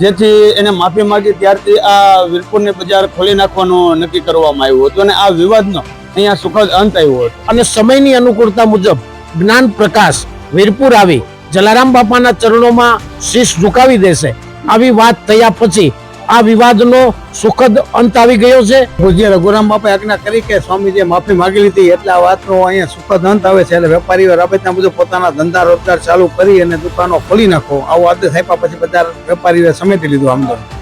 જેથી એને માફી માંગી ત્યારથી આ વીરપુરની બજાર ખોલી નાખવાનું નક્કી કરવામાં આવ્યું હતું અને આ વિવાદનો અહીંયા સુખદ અંત આવ્યો હતો. અને સમયની અનુકૂળતા મુજબ જ્ઞાન પ્રકાશ વીરપુર આવી જલારામ બાપાના ચરણોમાં શીશ ઝુકાવી દેશે. આવી વાત થયા પછી આ વિવાદનો સુખદ અંત આવી ગયો છે. પૂજ્ય રઘુરામ બાપા આજ્ઞા કરી કે સ્વામીજીએ માફી માંગી લીધી. એટલે આ વાતનો અહીંયા સુખદ અંત આવે છે. એટલે વેપારીઓ રાબેતા મુજબ પોતાના ધંધા રોજગાર ચાલુ કરી અને દુકાનો ખોલી નાખો. આવો આદેશ આપ્યા પછી બધા વેપારીઓએ સમેટી લીધું આંદોલન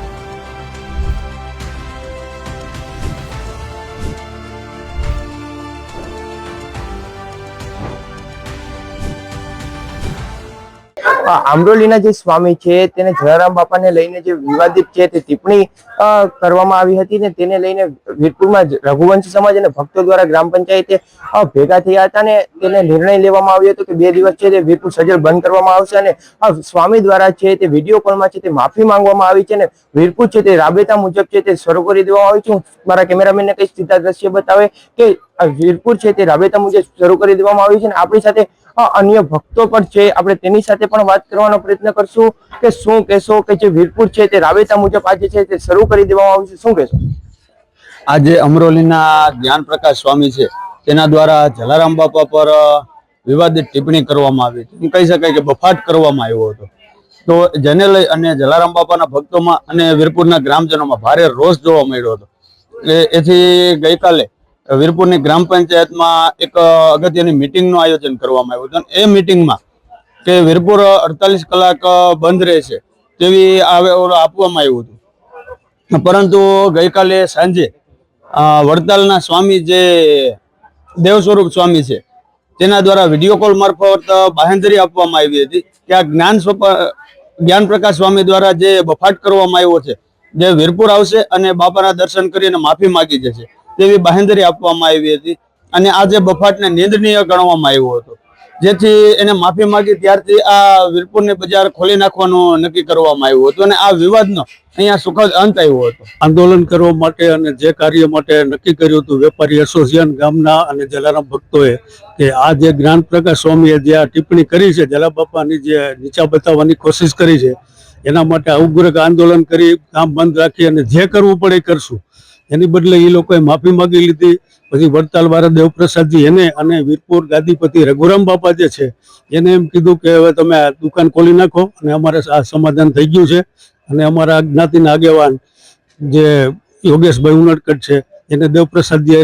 આમરોલીના જે સ્વામી છે, તેને જલારામ બાપાને લઈને જે વિવાદિત છે, તે ટિપ્પણી કરવામાં આવી હતી ને તેને લઈને વીરપુરમાં રઘુવંશી સમાજ અને ભક્તો દ્વારા ગ્રામ પંચાયતે ભેગા થયા હતા ને તેને નિર્ણય લેવામાં આવ્યો હતો કે બે દિવસ છે તે વીરપુર સજલ બંધ કરવામાં આવશે અને સ્વામી દ્વારા છે તે વીડિયો કોલમાં છે તે માફી માંગવામાં આવી છે ને વીરપુર છે તે રાબેતા મુજબ છે તે શરૂ કરી દેવામાં આવી છે. મારા કેમેરામેનને કઈ સીધા દ્રશ્ય બતાવે કે વીરપુર છે તે રાબેતા મુજબ શરૂ કરી દેવામાં આવ્યું છે અને આપણી સાથે અન્ય ભક્તો પણ છે. આપણે તેની સાથે પણ વાત કરવાનો પ્રયત્ન કરશું કે શું કહેશો કે જે વીરપુર છે તે રાબેતા મુજબ આજે છે તે શરૂ કરી દેવામાં આવ્યું છે. શું કહેશો? આજે અમરોલીના જ્ઞાન પ્રકાશ સ્વામી છે. તેના દ્વારા જલારામ બાપા પર વિવાદિત ટિપ્પણી કરવામાં આવી હતી. કહી શકાય કે બફાટ કરવામાં આવ્યો હતો. તો જેને લઈ અને જલારામ બાપાના ભક્તોમાં અને વીરપુરના ગ્રામજનોમાં ભારે રોષ જોવા મળ્યો હતો. એથી ગઈકાલે વીરપુરની ગ્રામ પંચાયતમાં એક અગત્યની મિટિંગનું આયોજન કરવામાં આવ્યું હતું. એ મિટિંગમાં કે વીરપુર અડતાલીસ કલાક બંધ રહેશે તેવી આપવામાં આવ્યું હતું. પરંતુ ગઈકાલે સાંજે વડતાલના સ્વામી જે દેવ સ્વરૂપ સ્વામી છે, તેના દ્વારા વીડિયો કોલ મારફત બાહેંધરી આપવામાં આવી હતી કે આ જ્ઞાન જ્ઞાન પ્રકાશ સ્વામી દ્વારા જે બફાટ કરવામાં આવ્યો છે, જે વીરપુર આવશે અને બાપાના દર્શન કરીને માફી માગી જશે. તેવી બાહેંધરી આપવામાં આવી હતી અને આ જે બફાટને નિંદનીય ગણવામાં આવ્યો હતો. જેથી એને માફી માંગી ત્યારથી આ વીરપુરની બજાર ખોલી નાખવાનું નક્કી કરવામાં આવ્યું હતું અને આ વિવાદનો અહીંયા સુખદ અંત આવ્યો હતો. આંદોલન કરવા માટે અને જે કાર્ય માટે નક્કી કર્યું હતું વેપારી એસોસિએશન ગામના અને જલારામ ભક્તોએ કે આ જે જ્ઞાન પ્રકાશ સ્વામીએ જે આ ટિપ્પણી કરી છે જલા બાપાની જે નીચા બતાવવાની કોશિશ કરી છે, એના માટે ઉગ્ર આંદોલન કરી કામ બંધ રાખી અને જે કરવું પડે એ કરશું. એની બદલે એ લોકોએ માફી માંગી લીધી. પછી વડતાલ વાળા દેવપ્રસાદજી એને અને વીરપુર ગાદીપતિ રઘુરામ બાપા જે છે, એને એમ કીધું કે હવે તમે આ દુકાન ખોલી નાખો અને અમારે આ સમાધાન થઈ ગયું છે. અને અમારા જ્ઞાતિના આગેવાન જે યોગેશભાઈ ઉનડકટ છે, એને દેવપ્રસાદજી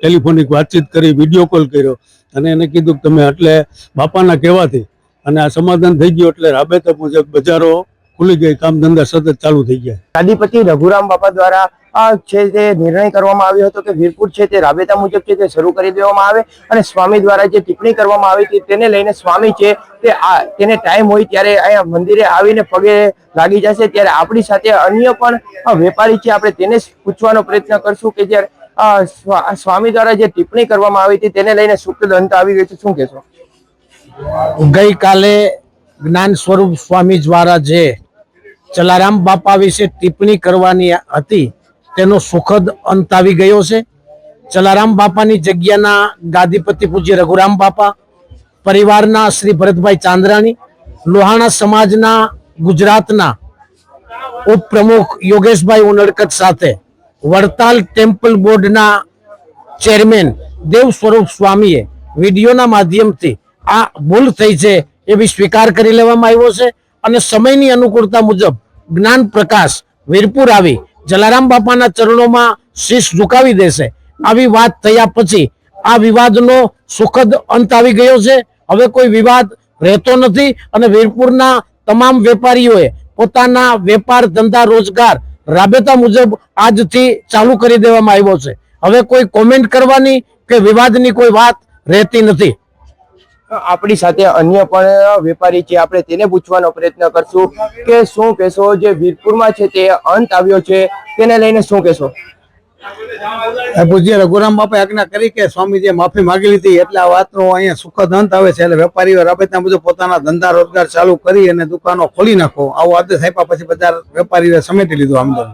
ટેલિફોનિક વાતચીત કરી, વીડિયો કોલ કર્યો અને એને કીધું કે તમે એટલે બાપાના કહેવાથી અને આ સમાધાન થઈ ગયું એટલે રાબેતા મુજબ બજારો ખુલી ગઈ, કામ ધંધા સતત ચાલુ થઈ ગયા. ગાદીપતિ રઘુરામ બાપા દ્વારા છે તે નિર્ણય કરવામાં આવ્યો હતો કે વીરપુર છે તે રાબેતા મુજબ છે તે શરૂ કરી દેવામાં આવે અને સ્વામી દ્વારા જે ટિપ્પણી કરવામાં આવી હતી તેને લઈને સ્વામી છે તે આ તેને ટાઈમ હોય ત્યારે અહીંયા મંદિરે આવીને પગે લાગી જશે ત્યારે આપણી સાથે અન્ય પણ વેપારી છે, આપણે તેને પૂછવાનો પ્રયત્ન કરશું કે જ્યારે સ્વામી દ્વારા જે ટિપ્પણી કરવામાં આવી હતી તેને લઈને અંત આવી ગયું છે. શું કહેશો? ગઈકાલે જ્ઞાન સ્વરૂપ સ્વામી દ્વારા જે જલારામ બાપા વિશે ટિપ્પણી કરવાની હતી તેનો સુખદ અંત આવી ગયો છે. જલારામ બાપાની જગ્યાના ગાદીપતિ પૂજ્ય રઘુરામ બાપા, પરિવારના શ્રી ભરતભાઈ ચાંદ્રાણી, લોહાણા સમાજના ગુજરાતના ઉપપ્રમુખ યોગેશભાઈ ઉનડકટ સાથે વડતાલ ટેમ્પલ બોર્ડના ચેરમેન દેવ સ્વરૂપ સ્વામીએ વિડીયોના માધ્યમથી આ ભૂલ થઈ છે એવી સ્વીકાર કરી લેવામાં આવ્યો છે અને સમયની અનુકૂળતા મુજબ જ્ઞાન પ્રકાશ વીરપુર આવી જલારામ બાપાના ચરણોમાં શીશ ઝુકાવી દેશે. આવી વાત થયા પછી આ વિવાદનો સુખદ અંત આવી ગયો છે. હવે કોઈ વિવાદ રહેતો નથી અને વીરપુરના તમામ વેપારીઓએ પોતાના વેપાર ધંધા રોજગાર રાબેતા મુજબ આજથી ચાલુ કરી દેવામાં આવ્યો છે. હવે કોઈ કોમેન્ટ કરવાની કે વિવાદની કોઈ વાત રહેતી નથી. આપણી સાથે અન્ય પણ વેપારી છે. આપણે તેને પૂછવાનો પ્રયત્ન કરશું કે શું કહેશો? જે વીરપુરમાં છે તે અંત આવ્યો છે. તેને લઈને શું કહેશો? પૂજ્ય રઘુરામ બાપા આજ્ઞા કરી કે સ્વામીજીએ માફી માગી લીધી એટલે આ વાતનો અહીંયા સુખદ અંત આવે છે. એટલે વેપારીઓ રાબેતા બધું પોતાના ધંધા રોજગાર ચાલુ કરી અને દુકાનો ખોલી નાખો. આવો આદેશ આપ્યા પછી બધા વેપારીઓએ સમેટી લીધું આંદોલન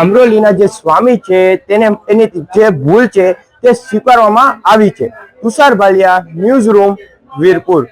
આમરોલીના જે સ્વામી છે તેને એની જે ભૂલ છે તે સ્વીકારવામાં આવી છે. Tushar Bhaliya news room Virpur.